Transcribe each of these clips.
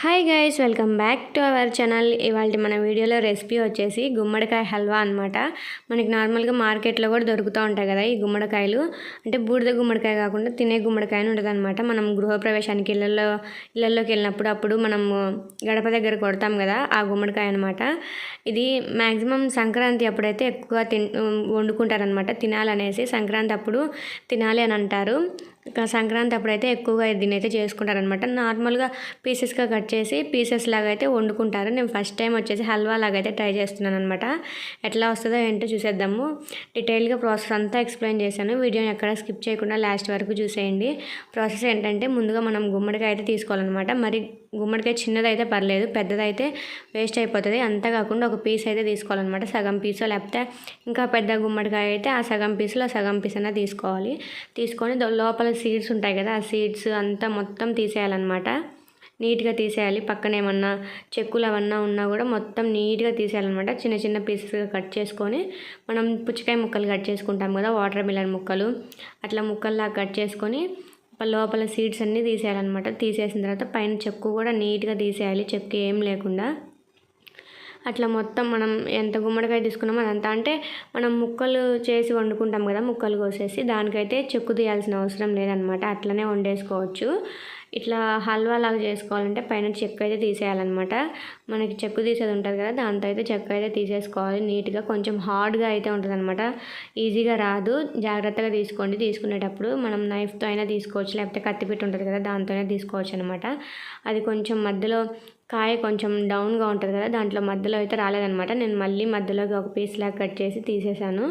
Hi guys welcome back to our channel ఇవాళ మన వీడియోలో రెసిపీ వచ్చేసి గుమ్మడికాయ హల్వా అనమాట మనకి నార్మల్గా మార్కెట్లో కూడా దొరుకుతూ ఉంటాయి కదా ఈ గుమ్మడికాయలు. అంటే బూడిద గుమ్మడికాయ కాకుండా తినే గుమ్మడికాయ ఉంటుంది అనమాట మనం గృహప్రవేశానికి ఇళ్ళల్లో ఇళ్ళల్లోకి వెళ్ళినప్పుడు అప్పుడు మనం గడప దగ్గర కొడతాం కదా ఆ గుమ్మడికాయ అనమాట ఇది మ్యాక్సిమం సంక్రాంతి అప్పుడైతే ఎక్కువగా తిన్ వండుకుంటారనమాట తినాలనేసి సంక్రాంతి అప్పుడు తినాలి అని అంటారు. సంక్రాంతి అప్పుడైతే ఎక్కువగా దీన్ని అయితే చేసుకుంటారనమాట నార్మల్గా పీసెస్గా కట్ చేసి పీసెస్ లాగా అయితే వండుకుంటారు. నేను ఫస్ట్ టైం వచ్చేసి హల్వా లాగా అయితే ట్రై చేస్తున్నాను అనమాట ఎట్లా వస్తుందో ఏంటో చూసేద్దాము. డీటెయిల్గా ప్రాసెస్ అంతా ఎక్స్ప్లెయిన్ చేశాను. వీడియోని ఎక్కడ స్కిప్ చేయకుండా లాస్ట్ వరకు చూసేయండి. ప్రాసెస్ ఏంటంటే ముందుగా మనం గుమ్మడికాయ అయితే తీసుకోవాలన్నమాట. మరి గుమ్మడికాయ చిన్నదైతే పర్లేదు పెద్దదైతే వేస్ట్ అయిపోతుంది. అంతా కాకుండా ఒక పీస్ అయితే తీసుకోవాలన్నమాట సగం పీసు లేకపోతే ఇంకా పెద్ద గుమ్మడికాయ అయితే ఆ సగం పీసులో సగం పీస్ అయినా తీసుకోవాలి. తీసుకొని లోపల సీడ్స్ ఉంటాయి కదా ఆ సీడ్స్ అంతా మొత్తం తీసేయాలన్నమాట. నీట్గా తీసేయాలి. పక్కన ఏమన్నా చెక్కులు అవన్నా ఉన్నా కూడా మొత్తం నీట్గా తీసేయాలన్నమాట. చిన్న చిన్న పీసెస్గా కట్ చేసుకొని మనం పుచ్చకాయ ముక్కలు కట్ చేసుకుంటాం కదా వాటర్ మిలన్ ముక్కలు. అట్లా ముక్కల్లా కట్ చేసుకొని లోపల సీడ్స్ అన్నీ తీసేయాలన్నమాట. తీసేసిన తర్వాత పైన చెక్కు కూడా నీట్గా తీసేయాలి. చెక్కు ఏం లేకుండా. అట్లా మొత్తం మనం ఎంత గుమ్మడికాయ తీసుకున్నామో అదంతా. అంటే మనం ముక్కలు చేసి వండుకుంటాం కదా ముక్కలు కోసేసి దానికైతే చెక్కు తీయాల్సిన అవసరం లేదనమాట అట్లనే వండేసుకోవచ్చు. ఇట్లా హల్వా లాగా చేసుకోవాలంటే పైన చెక్క అయితే తీసేయాలన్నమాట. మనకి చెక్కు తీసేది ఉంటుంది కదా దాంతో అయితే చెక్క అయితే తీసేసుకోవాలి. నీట్గా కొంచెం హార్డ్గా అయితే ఉంటుంది అనమాట ఈజీగా రాదు. జాగ్రత్తగా తీసుకోండి. తీసుకునేటప్పుడు మనం నైఫ్తో అయినా తీసుకోవచ్చు. లేకపోతే కత్తిపెట్టి ఉంటుంది కదా దాంతోనే తీసుకోవచ్చు అనమాట అది కొంచెం మధ్యలో కాయ కొంచెం డౌన్గా ఉంటుంది కదా దాంట్లో మధ్యలో అయితే రాలేదనమాట నేను మళ్ళీ మధ్యలోకి ఒక పీస్ లాగా కట్ చేసి తీసేసాను.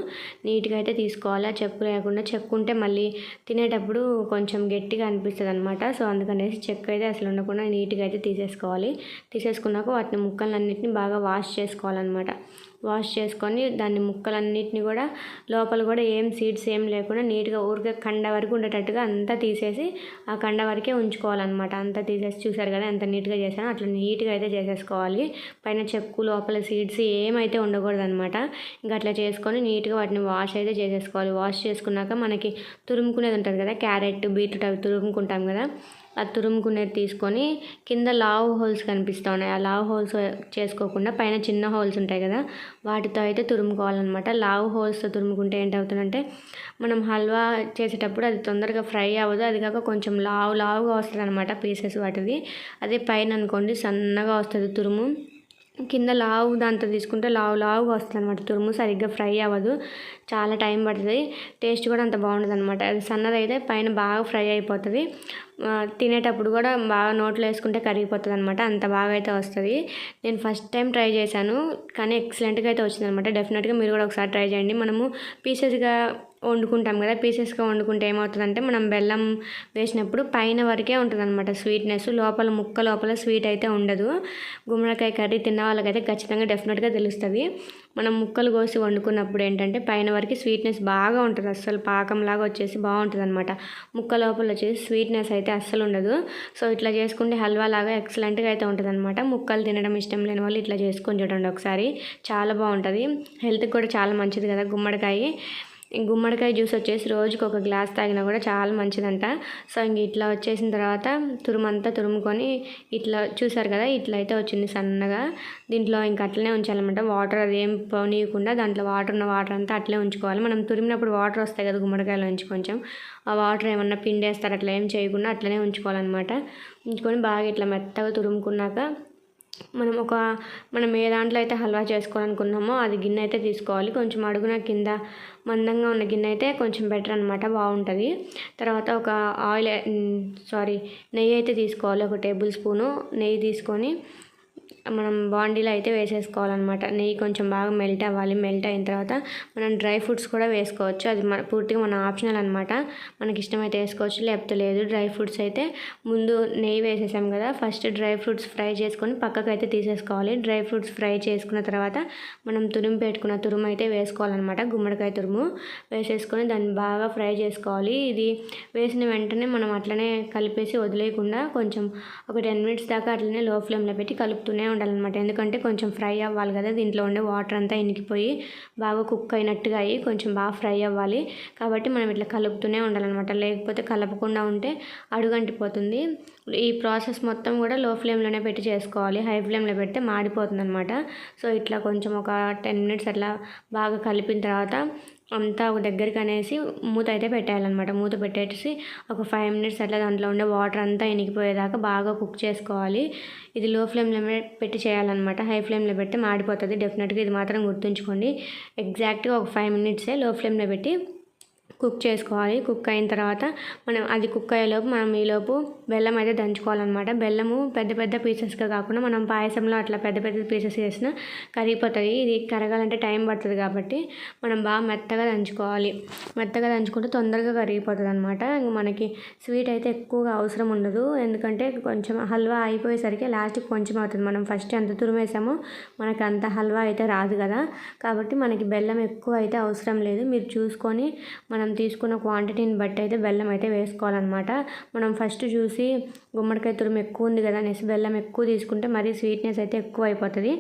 నీట్గా అయితే తీసుకోవాలి చెక్కు లేకుండా చెక్కు ఉంటే మళ్ళీ తినేటప్పుడు కొంచెం గట్టిగా అనిపిస్తుంది అనమాట సో అందుకనేసి చెక్కు అయితే అసలు ఉండకుండా నీట్గా అయితే తీసేసుకోవాలి. తీసేసుకున్నాక వాటిని ముక్కలన్నింటినీ బాగా వాష్ చేసుకోవాలన్నమాట. వాష్ చేసుకొని దాన్ని ముక్కలన్నిటిని కూడా లోపల కూడా ఏం సీడ్స్ ఏం లేకుండా నీట్గా ఊరికే కండ వరకు ఉండేటట్టుగా అంతా తీసేసి ఆ కండ వరకే ఉంచుకోవాలన్నమాట. అంతా తీసేసి చూసారు కదా ఎంత నీట్గా చేశాను అట్లా నీట్గా అయితే చేసేసుకోవాలి. పైన చెక్కు లోపల సీడ్స్ ఏమైతే ఉండకూడదు అనమాట ఇంకా అట్లా చేసుకొని నీట్గా వాటిని వాష్ అయితే చేసేసుకోవాలి. వాష్ చేసుకున్నాక మనకి తురుముకునేది ఉంటుంది కదా క్యారెట్ బీట్రూట్ అవి తురుముకుంటాం కదా ఆ తురుముకునేది తీసుకొని కింద లావ్ హోల్స్ కనిపిస్తూ ఉన్నాయి. ఆ లావ్ హోల్స్ చేసుకోకుండా పైన చిన్న హోల్స్ ఉంటాయి కదా వాటితో అయితే తురుముకోవాలన్నమాట. లావ్ హోల్స్తో తురుముకుంటే ఏంటవుతుందంటే మనం హల్వా చేసేటప్పుడు అది తొందరగా ఫ్రై అవ్వదు. అది కాక కొంచెం లావు లావుగా వస్తుంది అనమాట పీసెస్ వాటిది అదే పైన అనుకోండి సన్నగా వస్తుంది తురుము. కింద లావు దాంతో తీసుకుంటే లావు లావుగా వస్తుంది అనమాట తురుము సరిగ్గా ఫ్రై అవ్వదు. చాలా టైం పడుతుంది. టేస్ట్ కూడా అంత బాగుంటుంది అనమాట అది సన్నదైతే పైన బాగా ఫ్రై అయిపోతుంది. తినేటప్పుడు కూడా బాగా నోట్లో వేసుకుంటే కరిగిపోతుంది అనమాట అంత బాగా అయితే వస్తుంది. నేను ఫస్ట్ టైం ట్రై చేశాను. కానీ ఎక్సలెంట్గా అయితే వచ్చింది అనమాట డెఫినెట్గా మీరు కూడా ఒకసారి ట్రై చేయండి. మనము పీసెస్గా వండుకుంటాం కదా పీసెస్గా వండుకుంటే ఏమవుతుందంటే మనం బెల్లం వేసినప్పుడు పైన వరకే ఉంటుంది అనమాట స్వీట్నెస్ లోపల ముక్క లోపల స్వీట్ అయితే ఉండదు. గుమ్మడికాయ కర్రీ తిన్న వాళ్ళకైతే ఖచ్చితంగా డెఫినెట్గా తెలుస్తుంది. మనం ముక్కలు కోసి వండుకున్నప్పుడు ఏంటంటే పైన వరకు స్వీట్నెస్ బాగా ఉంటుంది అస్సలు పాకంలాగా వచ్చేసి బాగుంటుంది అనమాట ముక్క లోపల వచ్చేసి స్వీట్నెస్ అయితే అస్సలు ఉండదు. సో ఇట్లా చేసుకుంటే హల్వా లాగా ఎక్సలెంట్గా అయితే ఉంటుంది అనమాట ముక్కలు తినడం ఇష్టం లేని వాళ్ళు ఇట్లా చేసుకొని చూడండి ఒకసారి. చాలా బాగుంటుంది. హెల్త్కి కూడా చాలా మంచిది కదా గుమ్మడికాయ. గుమ్మడికాయ జ్యూస్ వచ్చేసి రోజుకి ఒక గ్లాస్ తాగినా కూడా చాలా మంచిదంట. సో ఇంక ఇట్లా వచ్చేసిన తర్వాత తురుమంతా తురుముకొని ఇట్లా చూసారు కదా ఇట్లా అయితే వచ్చింది సన్నగా. దీంట్లో ఇంక అట్లనే ఉంచాలన్నమాట. వాటర్ అది ఏం పోనీయకుండా దాంట్లో వాటర్ ఉన్న వాటర్ అంతా అట్లే ఉంచుకోవాలి. మనం తురిమినప్పుడు వాటర్ వస్తాయి కదా గుమ్మడికాయలో నుంచి కొంచెం. ఆ వాటర్ ఏమన్నా పిండేస్తారు అట్లా ఏం చేయకుండా అట్లనే ఉంచుకోవాలన్నమాట. ఉంచుకొని బాగా ఇట్లా మెత్తగా తురుముకున్నాక మనం ఒక మనం ఏ దాంట్లో అయితే హల్వా చేసుకోవాలనుకున్నామో అది గిన్నె అయితే తీసుకోవాలి. కొంచెం అడుగున కింద మందంగా ఉన్న గిన్నె అయితే కొంచెం బెటర్ అనమాట బాగుంటుంది. తర్వాత ఒక ఆయిల్ సారీ నెయ్యి అయితే తీసుకోవాలి. ఒక టేబుల్ స్పూను నెయ్యి తీసుకొని మనం బాండీలో అయితే వేసేసుకోవాలన్నమాట. నెయ్యి కొంచెం బాగా మెల్ట్ అవ్వాలి. మెల్ట్ అయిన తర్వాత మనం డ్రై ఫ్రూట్స్ కూడా వేసుకోవచ్చు. అది మన పూర్తిగా మన ఆప్షనల్ అనమాట మనకి ఇష్టమైతే వేసుకోవచ్చు లేకపోతే లేదు. డ్రై ఫ్రూట్స్ అయితే ముందు నెయ్యి వేసేసాం కదా ఫస్ట్ డ్రై ఫ్రూట్స్ ఫ్రై చేసుకొని పక్కకు అయితే తీసేసుకోవాలి. డ్రై ఫ్రూట్స్ ఫ్రై చేసుకున్న తర్వాత మనం తురుము పెట్టుకున్న తురుము అయితే వేసుకోవాలన్నమాట. గుమ్మడికాయ తురుము వేసేసుకొని దాన్ని బాగా ఫ్రై చేసుకోవాలి. ఇది వేసిన వెంటనే మనం అట్లనే కలిపేసి వదిలేయకుండా కొంచెం ఒక టెన్ మినిట్స్ దాకా అట్లనే లో ఫ్లేమ్లో పెట్టి కలుపుతూనే ఉండాలన్నమాట ఎందుకంటే కొంచెం ఫ్రై అవ్వాలి కదా దీంట్లో ఉండే వాటర్ అంతా ఇనికిపోయి బాగా కుక్ అయినట్టుగా అయ్యి కొంచెం బాగా ఫ్రై అవ్వాలి. కాబట్టి మనం ఇట్లా కలుపుతూనే ఉండాలన్నమాట. లేకపోతే కలపకుండా ఉంటే అడుగంటిపోతుంది. ఈ ప్రాసెస్ మొత్తం కూడా లో ఫ్లేమ్లోనే పెట్టి చేసుకోవాలి. హై ఫ్లేమ్లో పెడితే మాడిపోతుంది అనమాట సో ఇట్లా కొంచెం ఒక టెన్ మినిట్స్ అట్లా బాగా కలిపిన తర్వాత అంతా ఒక దగ్గరికి అనేసి మూత అయితే పెట్టేయాలన్నమాట. మూత పెట్టేసి ఒక ఫైవ్ మినిట్స్ అట్లా దాంట్లో ఉండే వాటర్ అంతా ఇనికిపోయేదాకా బాగా కుక్ చేసుకోవాలి. ఇది లో ఫ్లేమ్లో పెట్టి చేయాలన్నమాట. హై ఫ్లేమ్లో పెట్టి మాడిపోతుంది. డెఫినెట్గా ఇది మాత్రం గుర్తుంచుకోండి. ఎగ్జాక్ట్గా ఒక ఫైవ్ మినిట్సే లో ఫ్లేమ్లో పెట్టి కుక్ చేసుకోవాలి. కుక్ అయిన తర్వాత మనం అది కుక్ అయ్యేలోపు మనం ఈలోపు బెల్లం అయితే దంచుకోవాలన్నమాట. బెల్లము పెద్ద పెద్ద పీసెస్గా కాకుండా మనం పాయసంలో అట్లా పెద్ద పెద్ద పీసెస్ చేసినా కరిగిపోతుంది. ఇది కరగాలంటే టైం పడుతుంది కాబట్టి మనం బాగా మెత్తగా దంచుకోవాలి. మెత్తగా దంచుకుంటే తొందరగా కరిగిపోతుంది అనమాట మనకి స్వీట్ అయితే ఎక్కువగా అవసరం ఉండదు. ఎందుకంటే కొంచెం హల్వా అయిపోయేసరికి లాస్ట్కి కొంచెం అవుతుంది. మనం ఫస్ట్ ఎంత తురిమేసామో మనకి అంత హల్వా అయితే రాదు కదా. కాబట్టి మనకి బెల్లం ఎక్కువ అయితే అవసరం లేదు. మీరు చూసుకొని మనం మనం తీసుకున్న క్వాంటిటీని బట్టి అయితే బెల్లం అయితే వేసుకోవాలన్నమాట. మనం ఫస్ట్ చూసి గుమ్మడికాయ తురుము ఎక్కువ ఉంది కదా అనేసి బెల్లం ఎక్కువ తీసుకుంటే మరీ స్వీట్నెస్ అయితే ఎక్కువ అయిపోతుంది.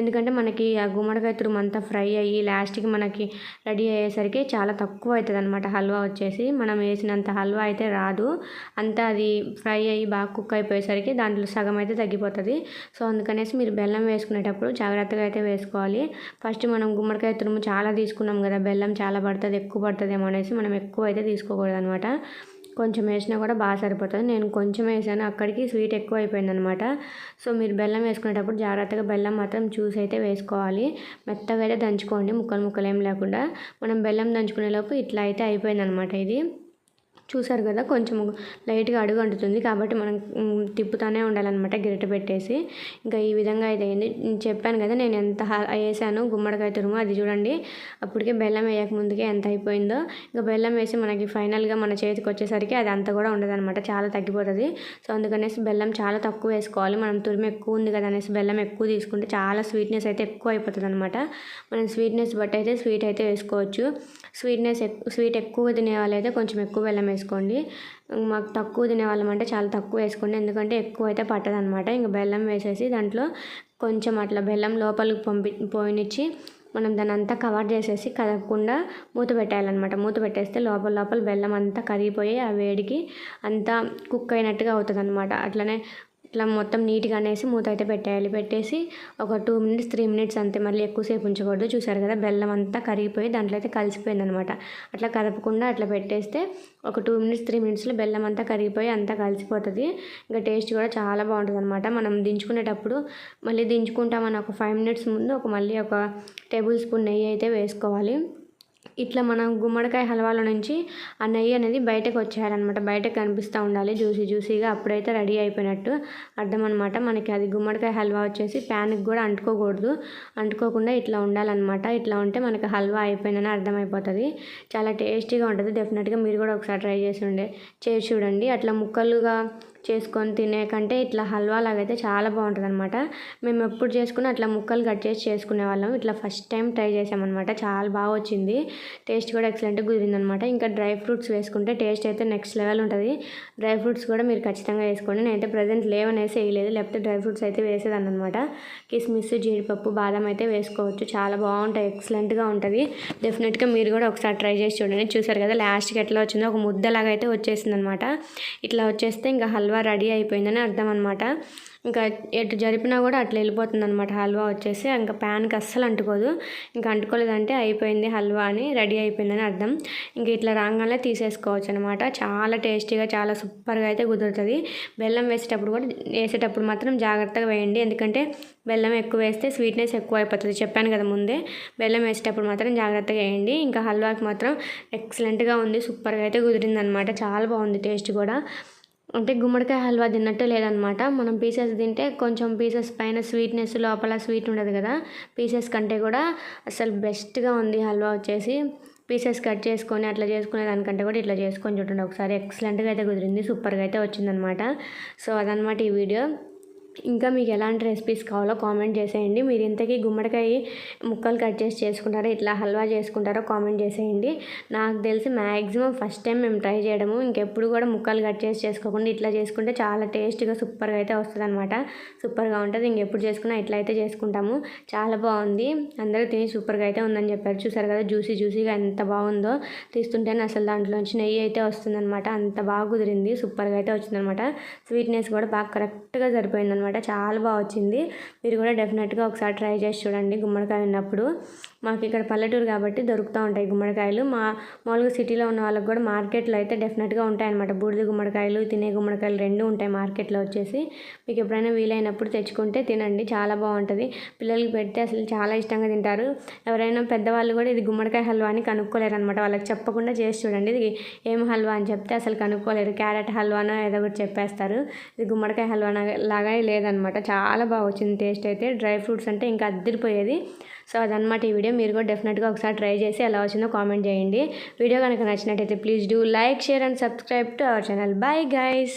ఎందుకంటే మనకి ఆ గుమ్మడికాయ తురుము అంతా ఫ్రై అయ్యి లాస్ట్కి మనకి రెడీ అయ్యేసరికి చాలా తక్కువ అవుతుంది అనమాట హల్వా వచ్చేసి మనం వేసినంత హల్వా అయితే రాదు. అంతా అది ఫ్రై అయ్యి బాగా కుక్ అయిపోయేసరికి దాంట్లో సగం అయితే తగ్గిపోతుంది. సో అందుకనేసి మీరు బెల్లం వేసుకునేటప్పుడు జాగ్రత్తగా అయితే వేసుకోవాలి. ఫస్ట్ మనం గుమ్మడికాయ తురుము చాలా తీసుకున్నాం కదా బెల్లం చాలా పడుతుంది ఎక్కువ పడుతుందేమో అనేసి మనం ఎక్కువ అయితే తీసుకోకూడదు అనమాట కొంచెం వేసినా కూడా బాగా సరిపోతుంది. నేను కొంచెం వేసాను. అక్కడికి స్వీట్ ఎక్కువ అయిపోయింది అనమాట సో మీరు బెల్లం వేసుకునేటప్పుడు జాగ్రత్తగా బెల్లం మాత్రం చూసి అయితే వేసుకోవాలి. మెత్తగా అయితే దంచుకోండి. ముక్కలు ముక్కలు ఏం లేకుండా. మనం బెల్లం దంచుకునేలోపు ఇట్లా అయితే అయిపోయింది అనమాట ఇది. చూసారు కదా కొంచెం లైట్గా అడుగు అంటుతుంది కాబట్టి మనం తిప్పుతూనే ఉండాలన్నమాట గిరిట పెట్టేసి. ఇంకా ఈ విధంగా అయితే అయింది. చెప్పాను కదా నేను ఎంత వేసాను గుమ్మడికాయ తురుము అది చూడండి. అప్పటికే బెల్లం వేయక ముందుకే ఎంత అయిపోయిందో. ఇంకా బెల్లం వేసి మనకి ఫైనల్గా మన చేతికి వచ్చేసరికి అది అంత కూడా ఉండదన్నమాట చాలా తగ్గిపోతుంది. సో అందుకనేసి బెల్లం చాలా తక్కువ వేసుకోవాలి. మనం తురుము ఎక్కువ ఉంది కదా అనేసి బెల్లం ఎక్కువ తీసుకుంటే చాలా స్వీట్నెస్ అయితే ఎక్కువ అయిపోతుంది అనమాట మనం స్వీట్నెస్ బట్టి అయితే స్వీట్ అయితే వేసుకోవచ్చు. స్వీట్నెస్ స్వీట్ ఎక్కువ తినే వాళ్ళైతే కొంచెం ఎక్కువ బెల్లం వేసుకోండి. మాకు తక్కువ తినేవాళ్ళం అంటే చాలా తక్కువ వేసుకోండి. ఎందుకంటే ఎక్కువ అయితే పట్టదనమాట ఇంకా బెల్లం వేసేసి దాంట్లో కొంచెం అట్లా బెల్లం లోపలికి పంపి పోయినిచ్చి మనం దాన్ని అంతా కవర్ చేసేసి కదపకుండా మూత పెట్టేయాలన్నమాట. మూత పెట్టేస్తే లోపల లోపల బెల్లం అంతా కరిగిపోయి ఆ వేడికి అంతా కుక్ అయినట్టుగా అవుతుంది అనమాట అట్లనే ఇట్లా మొత్తం నీట్గా అనేసి మూత అయితే పెట్టేయాలి. పెట్టేసి ఒక టూ మినిట్స్ త్రీ మినిట్స్ అంతే మళ్ళీ ఎక్కువసేపు ఉంచకూడదు. చూసారు కదా బెల్లం అంతా కరిగిపోయి దాంట్లో అయితే కలిసిపోయింది అనమాట అట్లా కదపకుండా అట్లా పెట్టేస్తే ఒక టూ మినిట్స్ త్రీ మినిట్స్లో బెల్లం అంతా కరిగిపోయి అంతా కలిసిపోతుంది. ఇంకా టేస్ట్ కూడా చాలా బాగుంటుంది అనమాట మనం దించుకునేటప్పుడు మళ్ళీ దించుకుంటామని ఒక ఫైవ్ మినిట్స్ ముందు ఒక మళ్ళీ ఒక టేబుల్ స్పూన్ నెయ్యి అయితే వేసుకోవాలి. ఇట్లా మనం గుమ్మడికాయ హల్వాలో నుంచి ఆ నెయ్యి అనేది బయటకు వచ్చేయాలన్నమాట. బయటకు కనిపిస్తూ ఉండాలి జ్యూసీ జ్యూసీగా అప్పుడైతే రెడీ అయిపోయినట్టు అర్థం అనమాట మనకి అది గుమ్మడికాయ హల్వా వచ్చేసి ప్యాన్కి కూడా అంటుకోకూడదు. అంటుకోకుండా ఇట్లా ఉండాలన్నమాట. ఇట్లా ఉంటే మనకి హల్వా అయిపోయిందని అర్థమైపోతుంది. చాలా టేస్టీగా ఉంటుంది. డెఫినెట్గా మీరు కూడా ఒకసారి ట్రై చేసి ఉండే చేసి చూడండి. అట్లా ముక్కలుగా చేసుకొని తినే కంటే ఇట్లా హల్వా లాగైతే చాలా బాగుంటుంది అనమాట మేము ఎప్పుడు చేసుకుని అట్లా ముక్కలు కట్ చేసి చేసుకునే వాళ్ళం. ఇట్లా ఫస్ట్ టైం ట్రై చేసామన్నమాట. చాలా బాగా వచ్చింది. టేస్ట్ కూడా ఎక్సలెంట్గా కుదిరిందనమాట ఇంకా డ్రై ఫ్రూట్స్ వేసుకుంటే టేస్ట్ అయితే నెక్స్ట్ లెవెల్ ఉంటుంది. డ్రై ఫ్రూట్స్ కూడా మీరు ఖచ్చితంగా వేసుకోండి. నేనైతే ప్రజెంట్ లేవనేసి వేయలేదు. లేకపోతే డ్రై ఫ్రూట్స్ అయితే వేసేదాన్ని అనమాట కిస్మిస్ జీడిపప్పు బాదం అయితే వేసుకోవచ్చు. చాలా బాగుంటాయి. ఎక్సలెంట్గా ఉంటుంది. డెఫినెట్గా మీరు కూడా ఒకసారి ట్రై చేసి చూడండి. చూసారు కదా లాస్ట్కి ఎట్లా వచ్చిందో. ఒక ముద్దలాగా అయితే వచ్చేసింది అనమాట ఇట్లా వచ్చేస్తే ఇంకా హల్వా హల్వా రెడీ అయిపోయిందని అర్థం అనమాట ఇంకా ఎటు జరిపినా కూడా అట్లా వెళ్ళిపోతుంది అనమాట హల్వా వచ్చేసి ఇంకా ప్యాన్కి అస్సలు అంటుకోదు. ఇంకా అంటుకోలేదంటే అయిపోయింది హల్వా అని రెడీ అయిపోయిందని అర్థం. ఇంక ఇట్లా రాగానే తీసేసుకోవచ్చు అనమాట చాలా టేస్టీగా చాలా సూపర్గా అయితే కుదురుతుంది. బెల్లం వేసేటప్పుడు కూడా వేసేటప్పుడు మాత్రం జాగ్రత్తగా వేయండి. ఎందుకంటే బెల్లం ఎక్కువ వేస్తే స్వీట్నెస్ ఎక్కువ అయిపోతుంది. చెప్పాను కదా ముందే బెల్లం వేసేటప్పుడు మాత్రం జాగ్రత్తగా వేయండి. ఇంకా హల్వాకి మాత్రం ఎక్సలెంట్గా ఉంది సూపర్గా అయితే కుదిరింది అనమాట చాలా బాగుంది టేస్ట్ కూడా. అంటే గుమ్మడికాయ హల్వా తిన్నట్టు లేదనమాట. మనం పీసెస్ తింటే కొంచెం పీసెస్ పైన స్వీట్నెస్ లోపల స్వీట్ ఉండదు కదా. పీసెస్ కంటే కూడా అసలు బెస్ట్గా ఉంది హల్వా వచ్చేసి. పీసెస్ కట్ చేసుకొని అట్లా చేసుకునే దానికంటే కూడా ఇట్లా చేసుకొని చూడండి. ఒకసారి ఎక్సలెంట్గా అయితే కుదిరింది. సూపర్గా అయితే వచ్చిందనమాట. సో అదనమాట ఈ వీడియో ఇంకా మీకు ఎలాంటి రెసిపీస్ కావాలో కామెంట్ చేసేయండి. మీరు ఇంతకీ గుమ్మడికాయ ముక్కలు కట్ చేసి చేసుకుంటారో ఇట్లా హల్వా చేసుకుంటారో కామెంట్ చేసేయండి. నాకు తెలిసి మ్యాక్సిమం ఫస్ట్ టైం మేము ట్రై చేయడము. ఇంకెప్పుడు కూడా ముక్కలు కట్ చేసి చేసుకోకుండా ఇట్లా చేసుకుంటే చాలా టేస్ట్గా సూపర్గా అయితే వస్తుంది అనమాట సూపర్గా ఉంటుంది ఇంకెప్పుడు చేసుకున్నా ఇట్లా అయితే చేసుకుంటాము. చాలా బాగుంది. అందరూ తిని సూపర్గా అయితే ఉందని చెప్పారు. చూసారు కదా జ్యూసీ జ్యూసీగా ఎంత బాగుందో. తీస్తుంటేనే అసలు దాంట్లోంచి నెయ్యి అయితే వస్తుందన్నమాట. అంత బాగా కుదిరింది. సూపర్గా అయితే వచ్చిందనమాట స్వీట్నెస్ కూడా బాగా కరెక్ట్గా సరిపోయిందనమాట చాలా బాగా వచ్చింది. మీరు కూడా డెఫినెట్గా ఒకసారి ట్రై చేసి చూడండి గుమ్మడికాయ ఉన్నప్పుడు. మాకు ఇక్కడ పల్లెటూరు కాబట్టి దొరుకుతూ ఉంటాయి గుమ్మడికాయలు. మా మామూలుగా సిటీలో ఉన్న వాళ్ళకి కూడా మార్కెట్లో అయితే డెఫినెట్గా ఉంటాయన్నమాట. బూడిద గుమ్మడికాయలు తినే గుమ్మడికాయలు రెండు ఉంటాయి మార్కెట్లో వచ్చేసి. మీకు ఎప్పుడైనా వీలైనప్పుడు తెచ్చుకుంటే తినండి చాలా బాగుంటుంది. పిల్లలకి పెడితే అసలు చాలా ఇష్టంగా తింటారు. ఎవరైనా పెద్దవాళ్ళు కూడా ఇది గుమ్మడికాయ హల్వా అని కనుక్కోలేరు అనమాట వాళ్ళకి చెప్పకుండా చేసి చూడండి. ఇది ఏం హల్వా అని చెప్తే అసలు కనుక్కోలేరు. క్యారెట్ హల్వానో ఏదో ఒకటి చెప్పేస్తారు. ఇది గుమ్మడికాయ హల్వా లాగా లేదనమాట చాలా బాగా వచ్చింది టేస్ట్ అయితే. డ్రై ఫ్రూట్స్ అంటే ఇంకా అద్దరిపోయేది. సో అదనమాట ఈ వీడియో. మీరు కూడా డెఫినెట్గా ఒకసారి ట్రై చేసి ఎలా వచ్చిందో కామెంట్ చేయండి. వీడియో కనుక నచ్చినట్టయితే please do like share and subscribe to our channel bye guys